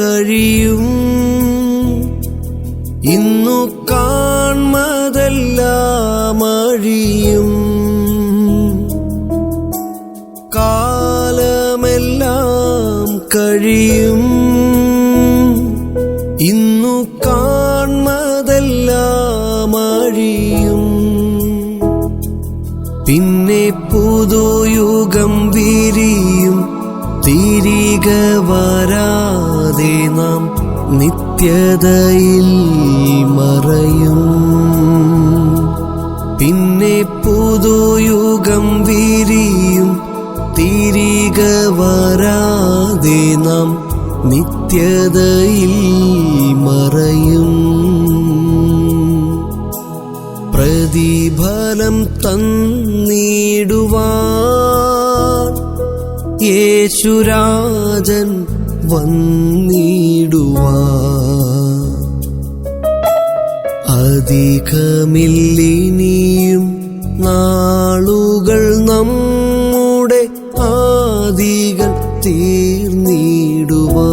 കഴിയും. ഇന്നു കാൺമതെല്ലാം അഴിയും. കാലമെല്ലാം കഴിയും. ഇന്നു കാൺമതെല്ലാം അഴിയും. പിന്നെ പുതുയുഗം വിരിയും തിരികെ വരാതെ നാം നിത്യതയിൽ മറയും. പിന്നെ പുതുയുഗം വിരിയും തിരികെ വരാതെ നാം നിത്യതയിൽ മറയും. പ്രതിഫലം തന്നിടുവാൻ യേശുരാജൻ വന്നിടുവാൻ. അധികമില്ലിനിയും നാളുകൾ നമ്മുടെ ആദികൾ തീർന്നിടുവാ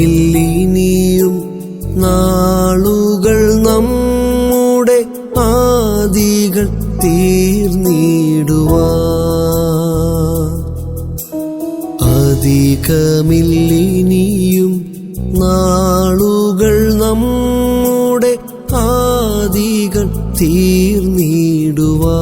അധികമില്ലിനിയും നാളുകൾ നമ്മുടെ ആദികൾ തീർന്നിടുവാ ആദികമില്ലിനിയും നാളുകൾ നമ്മുടെ ആദികൾ തീർന്നിടുവാ